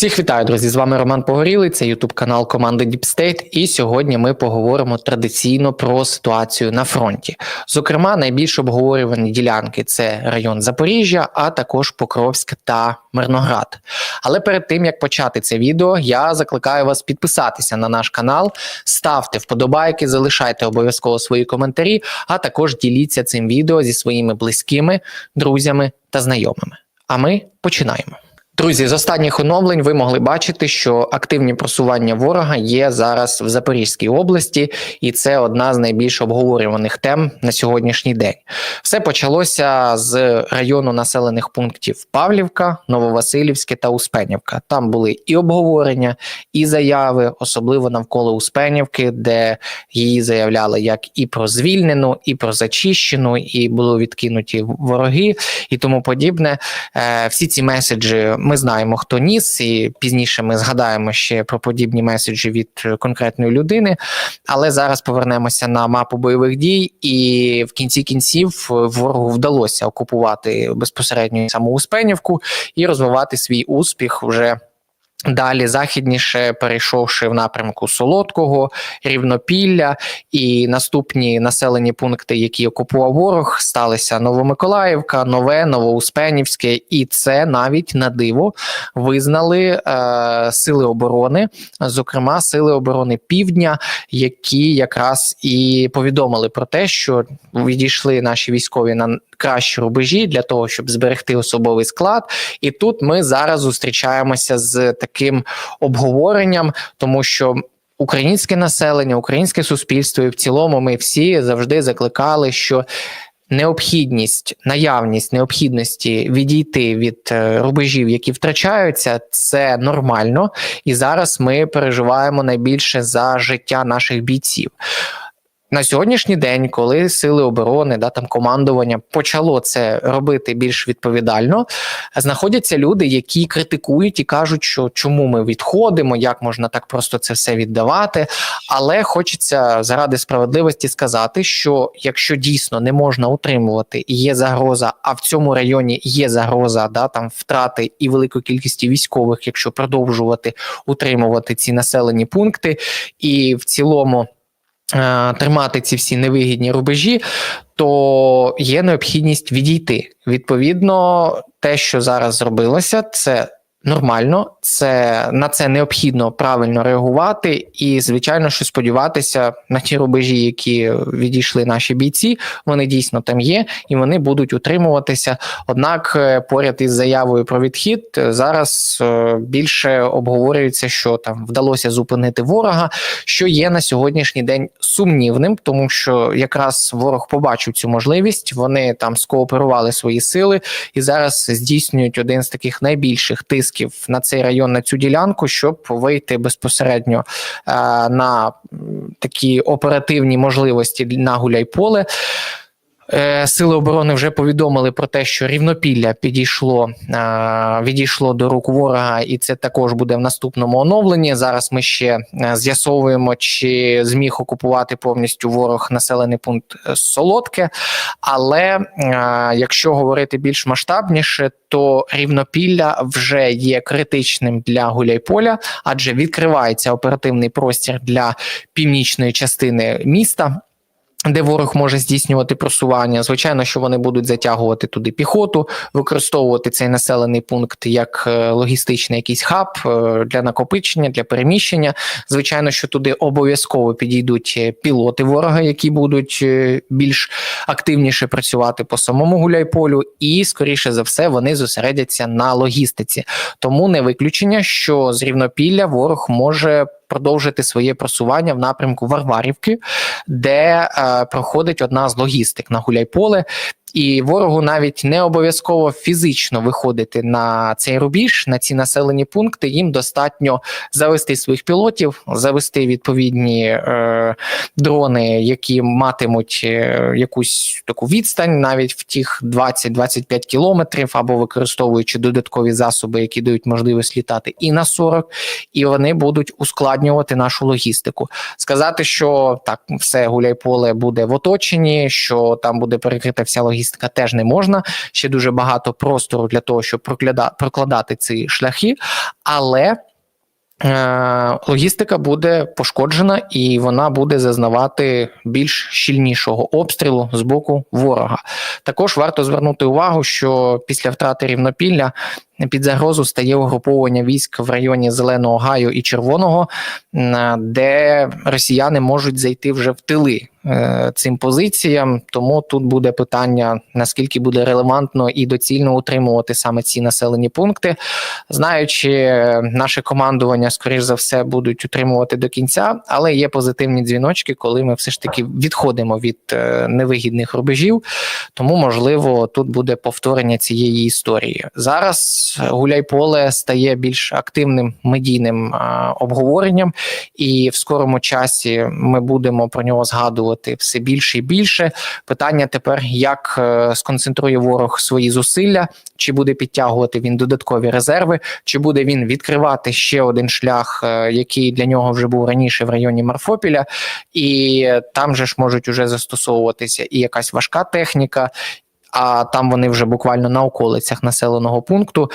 Всіх вітаю, друзі! З вами Роман Погорілий, це Ютуб канал команди State. І сьогодні ми поговоримо традиційно про ситуацію на фронті. Зокрема, найбільш обговорювані ділянки це район Запоріжжя, а також Покровськ та Мирноград. Але перед тим як почати це відео, я закликаю вас підписатися на наш канал, ставте вподобайки, залишайте обов'язково свої коментарі, а також діліться цим відео зі своїми близькими, друзями та знайомими. А ми починаємо. Друзі, з останніх оновлень ви могли бачити, що активні просування ворога є зараз в Запорізькій області, і це одна з найбільш обговорюваних тем на сьогоднішній день. Все почалося з району населених пунктів Павлівка, Нововасилівське та Успенівка. Там були і обговорення, і заяви, особливо навколо Успенівки, де її заявляли як і про звільнену, і про зачищену, і були відкинуті вороги, і тому подібне. Е, Всі ці меседжі ми знаємо, хто ніс, і пізніше ми згадаємо ще про подібні меседжі від конкретної людини. Але зараз повернемося на мапу бойових дій, і в кінці кінців ворогу вдалося окупувати безпосередньо саму Успенівку і розвивати свій успіх вже. Далі західніше, перейшовши в напрямку Солодкого, Рівнопілля і наступні населені пункти, які окупував ворог, сталися Новомиколаївка, Нове, Новоуспенівське, і це навіть на диво визнали е, сили оборони, зокрема сили оборони Півдня, які якраз і повідомили про те, що відійшли наші військові на кращі рубежі для того, щоб зберегти особовий склад. І тут ми зараз зустрічаємося з таким обговоренням, тому що. Українське населення, українське суспільство, і в цілому, ми всі завжди закликали, що необхідність, наявність необхідності відійти від е, рубежів, які втрачаються, це нормально. І зараз ми переживаємо найбільше за життя наших бійців. На сьогоднішній день, коли сили оборони, да там командування почало це робити більш відповідально, знаходяться люди, які критикують і кажуть, що чому ми відходимо, як можна так просто це все віддавати. Але хочеться заради справедливості сказати, що якщо дійсно не можна утримувати і є загроза, а в цьому районі є загроза, да там втрати і великої кількості військових, якщо продовжувати утримувати ці населені пункти, і в цілому. Е, тримати ці всі невигідні рубежі, то є необхідність відійти. Відповідно, те, що зараз зробилося, це нормально, це на це необхідно правильно реагувати, і звичайно, що сподіватися на ті рубежі, які відійшли наші бійці, вони дійсно там є, і вони будуть утримуватися. Однак, е, поряд із заявою про відхід е, зараз е, більше обговорюється, що там вдалося зупинити ворога, що є на сьогоднішній день сумнівним, тому що якраз ворог побачив цю можливість. Вони там скооперували свої сили і зараз здійснюють один з таких найбільших тисків на цей район на цю ділянку, щоб вийти безпосередньо е, на такі оперативні можливості на Гуляйполе. Е, Сили оборони вже повідомили про те, що рівнопілля підійшло е, відійшло до рук ворога, і це також буде в наступному оновленні. Зараз ми ще е, з'ясовуємо, чи зміг окупувати повністю ворог населений пункт Солодке. Але якщо говорити більш масштабніше, то рівнопілля вже є критичним для Гуляйполя, адже відкривається оперативний простір для північної частини міста. Де ворог може здійснювати просування, звичайно, що вони будуть затягувати туди піхоту, використовувати цей населений пункт як е, логістичний якийсь хаб е, для накопичення, для переміщення. Звичайно, що туди обов'язково підійдуть е, пілоти ворога, які будуть більш активніше працювати по самому гуляйполю, і скоріше за все вони зосередяться на логістиці. Тому не виключення, що з рівнопілля ворог може продовжити своє просування в напрямку Варварівки, де е, проходить одна з логістик на Гуляйполе. І ворогу навіть не обов'язково фізично виходити на цей рубіж, на ці населені пункти. Їм достатньо завести своїх пілотів, завести відповідні е, дрони, які матимуть е, якусь таку відстань, навіть в тих 20-25 кілометрів, або використовуючи додаткові засоби, які дають можливість літати, і на 40, і вони будуть ускладнювати нашу логістику. Сказати, що так все гуляйполе буде в оточенні, що там буде перекрита вся логістика логістика теж не можна. Ще дуже багато простору для того, щоб прокладати ці шляхи, але. е, Логістика буде пошкоджена і вона буде зазнавати більш щільнішого обстрілу з боку ворога. Також варто звернути увагу, що після втрати рівнопілля під загрозу стає угруповання військ в районі Зеленого Гаю і Червоного, де росіяни можуть зайти вже в тили е, цим позиціям. Тому тут буде питання, наскільки буде релевантно і доцільно утримувати саме ці населені пункти. Знаючи е, наше командування, скоріш за все, будуть утримувати до кінця, але є позитивні дзвіночки, коли ми все ж таки відходимо від е, невигідних рубежів. Тому, можливо, тут буде повторення цієї історії. Зараз Гуляйполе стає більш активним медійним обговоренням, і в скорому часі ми будемо про нього згадувати все більше і більше. Питання тепер, як е, сконцентрує ворог свої зусилля, чи буде підтягувати він додаткові резерви, чи буде він відкривати ще один шлях, е, який для нього вже був раніше в районі Марфопіля, і там же ж можуть уже застосовуватися і якась важка техніка. А там вони вже буквально на околицях населеного пункту.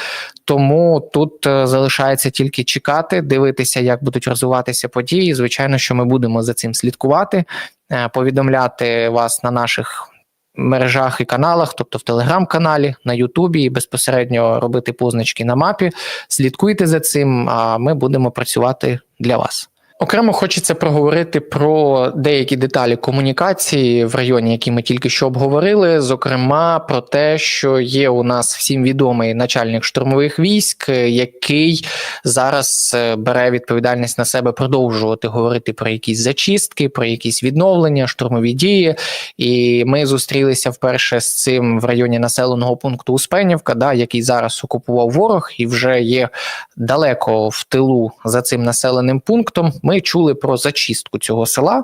Тому тут е, залишається тільки чекати, дивитися, як будуть розвиватися події. Звичайно, що ми будемо за цим слідкувати, е, повідомляти вас на наших мережах і каналах, тобто в телеграм-каналі, на Ютубі, і безпосередньо робити позначки на мапі. Слідкуйте за цим, а ми будемо працювати для вас. Окремо хочеться проговорити про деякі деталі комунікації в районі, які ми тільки що обговорили. Зокрема, про те, що є у нас всім відомий начальник штурмових військ, який зараз е, бере відповідальність на себе продовжувати говорити про якісь зачистки, про якісь відновлення, штурмові дії. І ми зустрілися вперше з цим в районі населеного пункту Успенівка, да, який зараз окупував ворог і вже є далеко в тилу за цим населеним пунктом. Ми чули про зачистку цього села.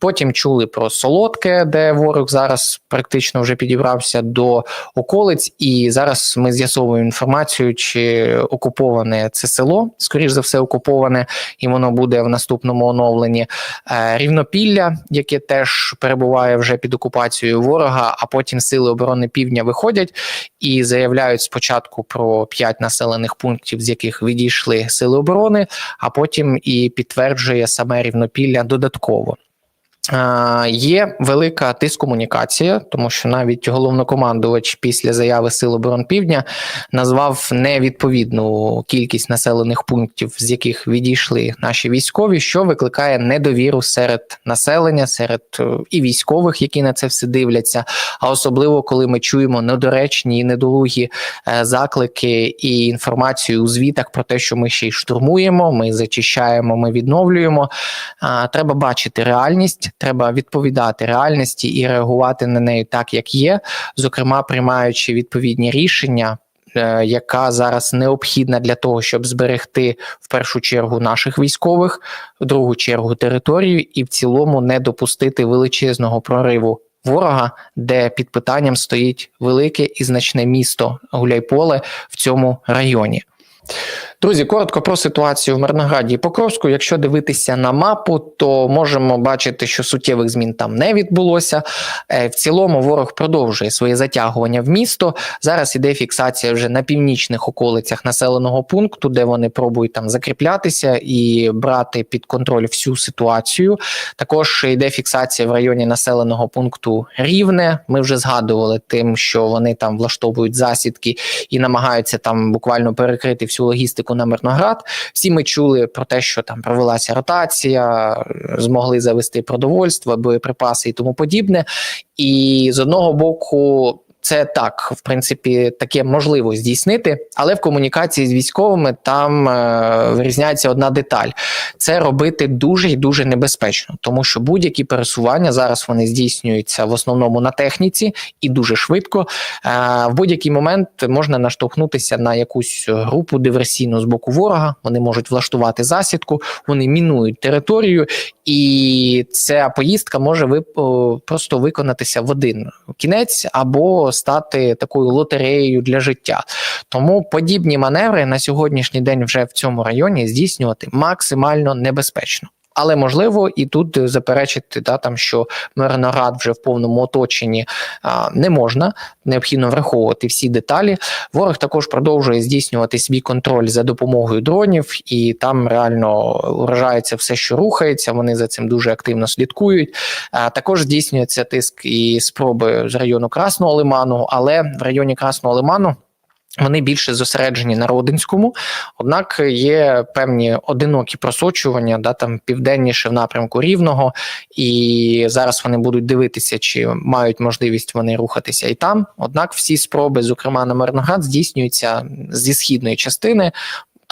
Потім чули про солодке, де ворог зараз практично вже підібрався до околиць, і зараз ми з'ясовуємо інформацію, чи окуповане це село, скоріш за все, окуповане, і воно буде в наступному оновленні. Е, Рівнопілля, яке теж перебуває вже під окупацією ворога, а потім сили оборони півдня виходять і заявляють спочатку про п'ять населених пунктів, з яких відійшли сили оборони, а потім і підтверджує саме рівнопілля додатково. Є велика дискомунікація, тому що навіть головнокомандувач після заяви Сил оборон Півдня назвав невідповідну кількість населених пунктів, з яких відійшли наші військові, що викликає недовіру серед населення, серед е, і військових, які на це все дивляться. А особливо коли ми чуємо недоречні і недолугі е, заклики і інформацію у звітах про те, що ми ще й штурмуємо, ми зачищаємо, ми відновлюємо. Треба бачити реальність, треба відповідати реальності і реагувати на неї так, як є, зокрема приймаючи відповідні рішення. е, Яка зараз необхідна для того, щоб зберегти в першу чергу наших військових, в другу чергу територію, і в цілому не допустити величезного прориву ворога, де під питанням стоїть велике і значне місто Гуляйполе в цьому районі. Друзі, коротко про ситуацію в Мирнограді і Покровську. Якщо дивитися на мапу, то можемо бачити, що суттєвих змін там не відбулося. Е, В цілому ворог продовжує своє затягування в місто. Зараз іде фіксація вже на північних околицях населеного пункту, де вони пробують там закріплятися і брати під контроль всю ситуацію. Також йде фіксація в районі населеного пункту Рівне. Ми вже згадували тим, що вони там влаштовують засідки і намагаються там буквально перекрити всю логістику на Мирноград. Всі ми чули про те, що там провелася ротація, змогли завести продовольство, боєприпаси і тому подібне. І з одного боку. Це так, в принципі, таке можливо здійснити, але в комунікації з військовими там е, вирізняється одна деталь: це робити дуже і дуже небезпечно, тому що будь-які пересування зараз вони здійснюються в основному на техніці і дуже швидко. Е, в будь-який момент можна наштовхнутися на якусь групу диверсійну з боку ворога. Вони можуть влаштувати засідку, вони мінують територію, і ця поїздка може ви просто виконатися в один кінець або стати такою лотереєю для життя. Тому подібні маневри на сьогоднішній день вже в цьому районі здійснювати максимально небезпечно. Але можливо і тут заперечити да, там, що Мирноград вже в повному оточенні а, не можна. Необхідно враховувати всі деталі. Ворог також продовжує здійснювати свій контроль за допомогою дронів, і там реально вражається все, що рухається. Вони за цим дуже активно слідкують. А, також здійснюється тиск і спроби з району Красного Лиману, але в районі Красного Лиману. Вони більше зосереджені на Родинському, однак є певні одинокі просочування, да там південніше в напрямку Рівного, і зараз вони будуть дивитися, чи мають можливість вони рухатися і там. Однак всі спроби, зокрема на Мирноград, здійснюються зі східної частини.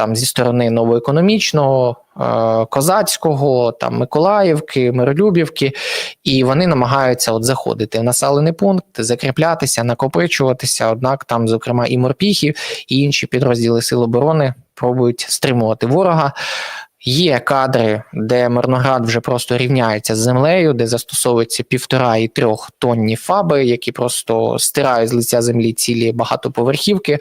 Там зі сторони новоекономічного, е, козацького, там Миколаївки, Миролюбівки, і вони намагаються от заходити в населений пункт, закріплятися, накопичуватися. Однак там, зокрема, і морпіхи, і інші підрозділи Сил оборони пробують стримувати ворога. Є кадри, де Мирноград вже просто рівняється з землею, де застосовується півтора і трьох тонні фаби, які просто стирають з лиця землі цілі багатоповерхівки.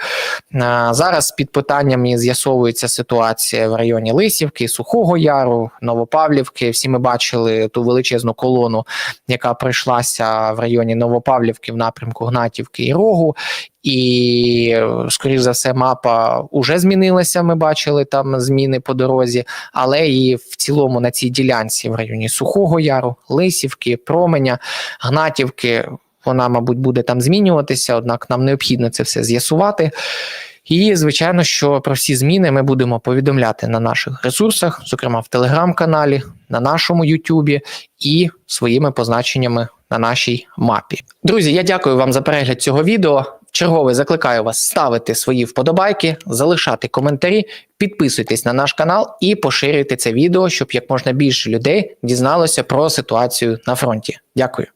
Зараз під питаннями з'ясовується ситуація в районі Лисівки, Сухого Яру, Новопавлівки. Всі ми бачили ту величезну колону, яка пройшлася в районі Новопавлівки в напрямку Гнатівки і Рогу. І, скоріш за все, мапа вже змінилася. Ми бачили там зміни по дорозі, але і в цілому на цій ділянці в районі Сухого Яру, Лисівки, Променя, Гнатівки. Вона, мабуть, буде там змінюватися, однак нам необхідно це все з'ясувати. І, звичайно, що про всі зміни ми будемо повідомляти на наших ресурсах, зокрема в телеграм-каналі, на нашому Ютубі і своїми позначеннями на нашій мапі. Друзі, я дякую вам за перегляд цього відео. Чергове закликаю вас ставити свої вподобайки, залишати коментарі, підписуйтесь на наш канал і поширюйте це відео, щоб як можна більше людей дізналося про ситуацію на фронті. Дякую.